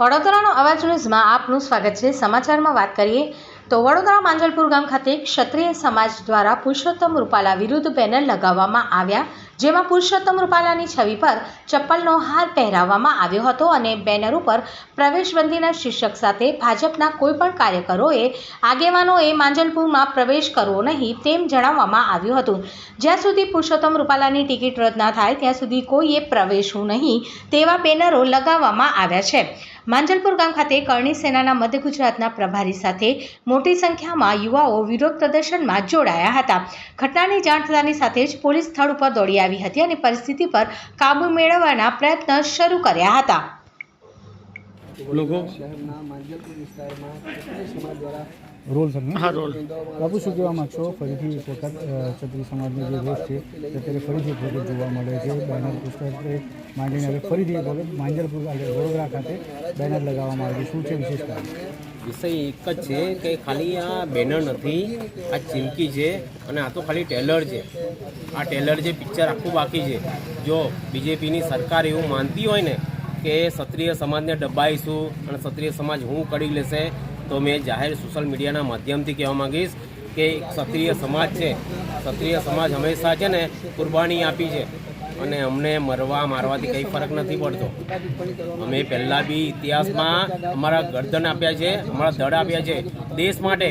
વડોદરાનો અવાજ ન્યૂઝમાં આપનું સ્વાગત છે. સમાચારમાં વાત કરીએ તો વડોદરા માંજલપુર ગામ ખાતે ક્ષત્રિય સમાજ દ્વારા પુરુષોત્તમ રૂપાલા વિરુદ્ધ બેનર લગાવવામાં આવ્યા, જેમાં પુરુષોત્તમ રૂપાલાની છબી પર ચપ્પલનો હાર પહેરાવવામાં આવ્યો હતો અને બેનર ઉપર પ્રવેશબંધીના શીર્ષક સાથે ભાજપના કોઈપણ કાર્યકરોએ આગેવાનોએ માંજલપુરમાં પ્રવેશ કરવો નહીં તેમ જણાવવામાં આવ્યું હતું. જ્યાં સુધી પુરુષોત્તમ રૂપાલાની ટિકિટ રદ ના થાય, ત્યાં સુધી કોઈએ પ્રવેશવું નહીં તેવા બેનરો લગાવવામાં આવ્યા છે. માંજલપુર ગામ ખાતે કરણી સેનાના મધ્ય ગુજરાતના પ્રભારી સાથે મોટી સંખ્યામાં યુવાઓ વિરોધ પ્રદર્શનમાં જોડાયા હતા. ઘટનાની જાણ થતાની સાથે જ પોલીસ સ્થળ ઉપર દોડી આવી હતી અને પરિસ્થિતિ પર કાબૂ મેળવવાના પ્રયત્ન શરૂ કર્યા હતા. લોકો શહેરના માંજલપુર વિસ્તારમાં સમાજ દ્વારા રોલ સર હા રોલ. બાબુ શું કહેવા માગશો? ફરીથી એક વખત ક્ષત્રિય સમાજનો જે રોષ છે તે અત્યારે ફરીથી એક વખત જોવા મળે છે. બેનર પુસ્તક માંડીને હવે ફરીથી એક વખત માંજલપુર વડોદરા ખાતે બેનર લગાવવામાં આવ્યું શું છે વિશેષ કારણ? વિષય એક જ છે કે ખાલી આ બેનર નથી આ ચીમકી છે અને આ તો ખાલી ટેલર છે. આ ટેલર જે પિક્ચર આખું બાકી છે. જો બીજેપીની સરકાર એવું માનતી હોય ને કે ક્ષત્રિય સમાજને ડબાઈશું અને ક્ષત્રિય સમાજ હું કરી લેશે તો મેં જાહેર સોશિયલ મીડિયાના માધ્યમથી કહેવા માંગીશ કે ક્ષત્રિય સમાજ છે. ક્ષત્રિય સમાજ હંમેશા છે ને કુરબાની આપી છે. અને અમને મરવા મારવાથી કંઈ ફરક નથી પડતો. અમે પહેલાં બી ઇતિહાસમાં અમારા ગરદન આપ્યા છે, અમારા દળ આપ્યા છે. દેશ માટે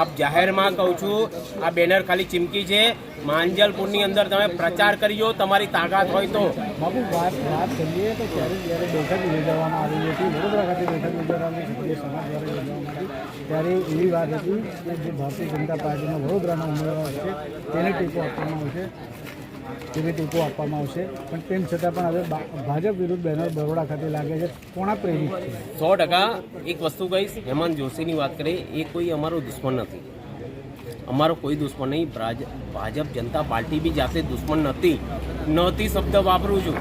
આપ જાહેરમાં કહું છું, આ બેનર ખાલી ચીમકી છે. માંજલપુરની અંદર તમે પ્રચાર કરજો તમારી તાકાત હોય તો. બાબુ વાત વાત કરીએ તો ત્યારે જ્યારે બેઠક યોજવામાં આવી હતી, વડોદરા ખાતે બેઠક યોજવામાં ક્ષત્રિય સમાજ દ્વારા યોજવામાં આવી ત્યારે એવી વાત હતી કે જે ભારતીય જનતા પાર્ટીના વડોદરાના ઉમેદવાર છે તેને ટેકો આપવામાં આવશે તેને ટેકો આપવામાં આવશે. પણ તેમ છતાં પણ હવે ભાજપ વિરુદ્ધ બેનર બરોડા ખાતે લાગે છે. કોણા પ્રેરિત છે? સો ટકા એક વસ્તુ કહીશ, હેમંત જોશીની વાત કરીએ, એ કોઈ અમારો દુશ્મન નથી. અમારો કોઈ દુશ્મન નહીં. ભાજ- ભાજપ જનતા પાર્ટી બી જાતે દુશ્મન નથી. નહોતી શબ્દ વાપરું છું.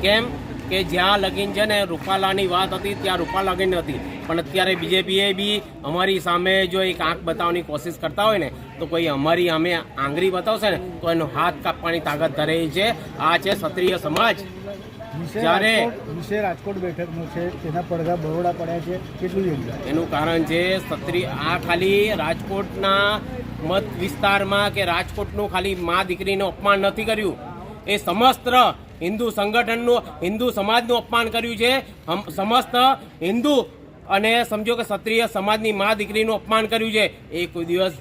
કેમ? કે જ્યાં લગીન છે ને રૂપાલાની વાત હતી ત્યાં રૂપાલા લગીન હતી. પણ અત્યારે બીજેપીએ બી અમારી સામે જો એક આંખ બતાવવાની કોશિશ કરતા હોય ને તો કોઈ અમારી અમે આંગળી બતાવશે ને તો એનો હાથ કાપવાની તાકાત ધરે છે. આ છે ક્ષત્રિય સમાજ. જ્યારે- રાજકોટ વિશે રાજકોટ બેઠકનો છે તેના પડઘા બરોડા પડ્યા છે કેટલું યોગ્ય એનું કારણ છે ક્ષત્રિય આ ખાલી રાજકોટના મત વિસ્તારમાં કે રાજકોટનું ખાલી મા દીકરીનું અપમાન નથી કર્યું. એ સમસ્ત હિન્દુ સંગઠનનું, હિન્દુ સમાજનું અપમાન કર્યું છે. સમસ્ત હિન્દુ અને સમજો કે ક્ષત્રિય સમાજની મા દીકરીનું અપમાન કર્યું છે. એ કોઈ દિવસ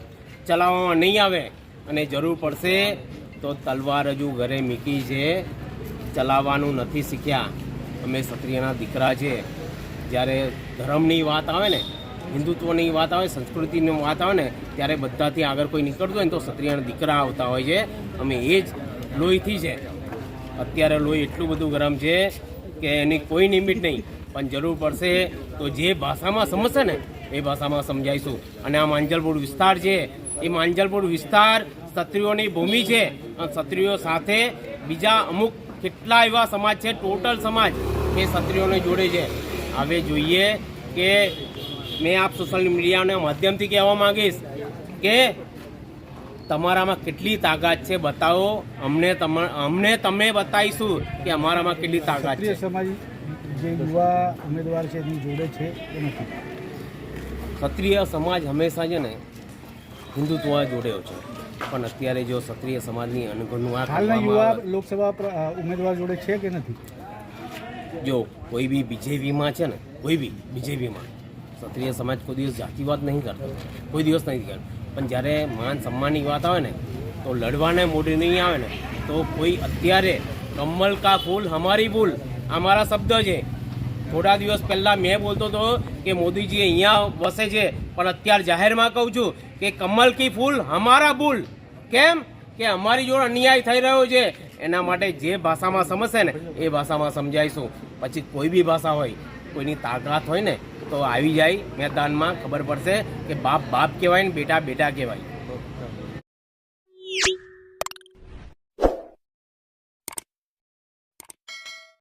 ચલાવવામાં નહીં આવે અને જરૂર પડશે તો તલવાર હજુ ઘરે મીકી છે. ચલાવવાનું નથી શીખ્યા. અમે ક્ષત્રિયના દીકરા છે. જ્યારે ધર્મની વાત આવે ને, હિન્દુત્વની વાત આવે, સંસ્કૃતિની વાત આવે ને, ત્યારે બધાથી આગળ કોઈ નીકળતું હોય ને તો ક્ષત્રિયના દીકરા આવતા હોય છે. અમે એ જ લોહીથી છે. અત્યારે લોહી એટલું બધું ગરમ છે કે એની કોઈ લિમિટ નહીં. પણ જરૂર પડશે તો જે ભાષામાં સમજશે ને, એ ભાષામાં સમજાઈશું અને આ માંજલપુર વિસ્તાર છે, એ માંજલપુર વિસ્તાર ક્ષત્રિયોની ભૂમિ છે. અને ક્ષત્રિયો સાથે બીજા અમુક કેટલા એવા સમાજ છે, ટોટલ સમાજ એ ક્ષત્રિયોને જોડે છે. હવે જોઈએ કે મેં આપ સોશિયલ મીડિયાના માધ્યમથી કહેવા માંગીશ કે તમારામાં કેટલી તાકાત છે બતાવો. અમને અમને તમે બતાવીશું કે અમારામાં કેટલી તાકાત છે. ક્ષત્રિય સમાજ જે યુવા ઉમેદવાર છે એની જોડે છે એ નથી? ક્ષત્રિય સમાજ હંમેશા છે ને હિન્દુત્વ જોડ્યો છે. પણ અત્યારે જો ક્ષત્રિય સમાજની અનુગણનું આ હાલના યુવા લોકસભા ઉમેદવાર જોડે છે કે નથી? જો કોઈ બી બીજેપીમાં છે ને કોઈ બી બીજેપીમાં ક્ષત્રિય સમાજ કોઈ દિવસ જાતિવાદ નહીં કરતો. કોઈ દિવસ નહીં કરતો. પણ જ્યારે માન સન્માનની વાત આવે ને, તો લડવાને મોઢે નહીં આવે ને, તો કોઈ અત્યારે કમલ કા ફૂલ હમારી ભૂલ અમારા શબ્દ છે. થોડા દિવસ પહેલાં મેં બોલતો હતો કે મોદીજી અહીંયા વસે છે, પણ અત્યારે જાહેરમાં કહું છું કે કમલ કી ફૂલ હમારા ભૂલ કેમ? કે અમારી જોડે અન્યાય થઈ રહ્યો છે. એના માટે જે ભાષામાં સમજશે ને, એ ભાષામાં સમજાવીશું. પછી કોઈ બી ભાષા હોય, કોઈની તાકાત હોય ને તો આવી જાય મેદાનમાં ખબર પડશે કે બાપ બાપ કહેવાય ને બેટા બેટા કહેવાય.